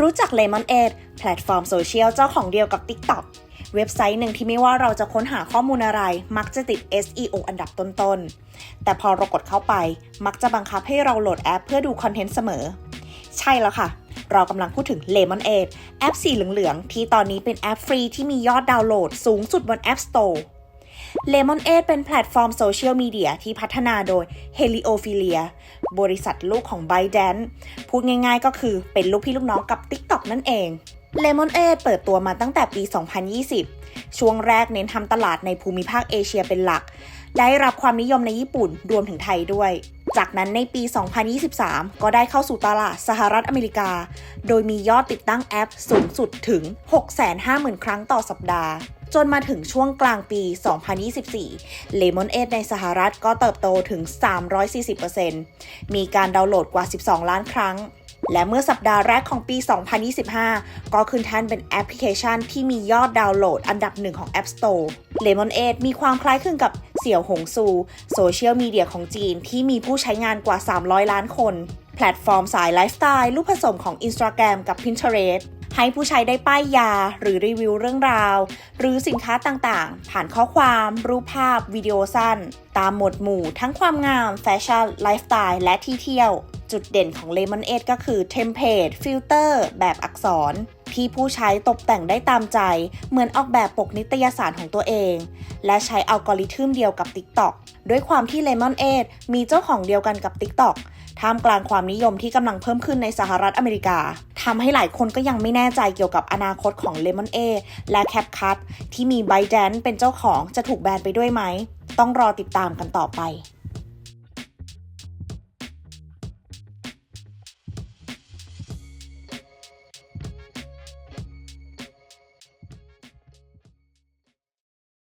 รู้จัก Lemon 8แพลตฟอร์มโซเชียลเจ้าของเดียวกับ TikTok เว็บไซต์หนึ่งที่ไม่ว่าเราจะค้นหาข้อมูลอะไร มักจะติด SEO อันดับต้นๆ แต่พอเรากดเข้าไป มักจะบังคับให้เราโหลดแอปเพื่อดูคอนเทนต์เสมอ ใช่แล้วค่ะ เรากำลังพูดถึง Lemon 8แอปสีเหลืองๆ ที่ตอนนี้เป็นแอปฟรีที่มียอดดาวน์โหลดสูงสุดบน App Store Lemon 8เป็นแพลตฟอร์มโซเชียลมีเดียที่พัฒนาโดย Heliofilia บริษัทลูกของ ByteDance พูดง่ายๆก็คือเป็นลูกพี่ลูกน้องกับ TikTok นั่นเอง Lemon 8เปิดตัวมาตั้งแต่ปี 2020 ช่วงแรกเน้นทำตลาดในภูมิภาคเอเชียเป็นหลัก ได้รับความนิยมในญี่ปุ่นรวมถึงไทยด้วย จากนั้นในปี 2023 ก็ได้เข้าสู่ตลาดสหรัฐอเมริกา โดยมียอดติดตั้งแอปสูงสุดถึง 650,000 ครั้งต่อสัปดาห์ จนมาถึงช่วงกลางปี 2024 Lemon 8ในสหรัฐก็เติบโตถึง 340%มีการดาวน์โหลดกว่า 12 ล้านครั้งและเมื่อสัปดาห์แรกของปี 2025 ก็ขึ้นแท่นเป็นแอปพลิเคชันที่มียอดดาวน์โหลดอันดับหนึ่งของ App Store Lemon 8มีความคล้ายคลึงกับ เสี่ยวหงซู โซเชียลมีเดียของจีนที่มีผู้ใช้งานกว่า 300 ล้านคน แพลตฟอร์มสายไลฟ์สไตล์รูปผสมของ Instagram กับ Pinterest ให้ผู้ใช้ได้ป้ายยาหรือรีวิวเรื่องราว หรือสินค้าต่างๆ ผ่านข้อความ รูปภาพ วิดีโอสั้น ตามหมวดหมู่ทั้งความงาม แฟชั่น ไลฟ์สไตล์ และที่เที่ยว จุดเด่นของ Lemon 8ก็คือเทมเพลตฟิลเตอร์แบบอักษร ที่ผู้ใช้ตกแต่งได้ตามใจ เหมือนออกแบบปกนิตยสารของตัวเอง และใช้อัลกอริทึมเดียวกับ TikTok ด้วยความที่ Lemon 8มีเจ้าของเดียวกันกับ TikTok ท่ามกลางความนิยมที่กำลังเพิ่มขึ้นในสหรัฐอเมริกาทำให้หลายคนก็ยังไม่แน่ใจเกี่ยวกับอนาคตของ Lemon A และ CapCut ที่มี ByteDance เป็นเจ้าของจะถูกแบนไปด้วยไหม ต้องรอติดตามกันต่อไป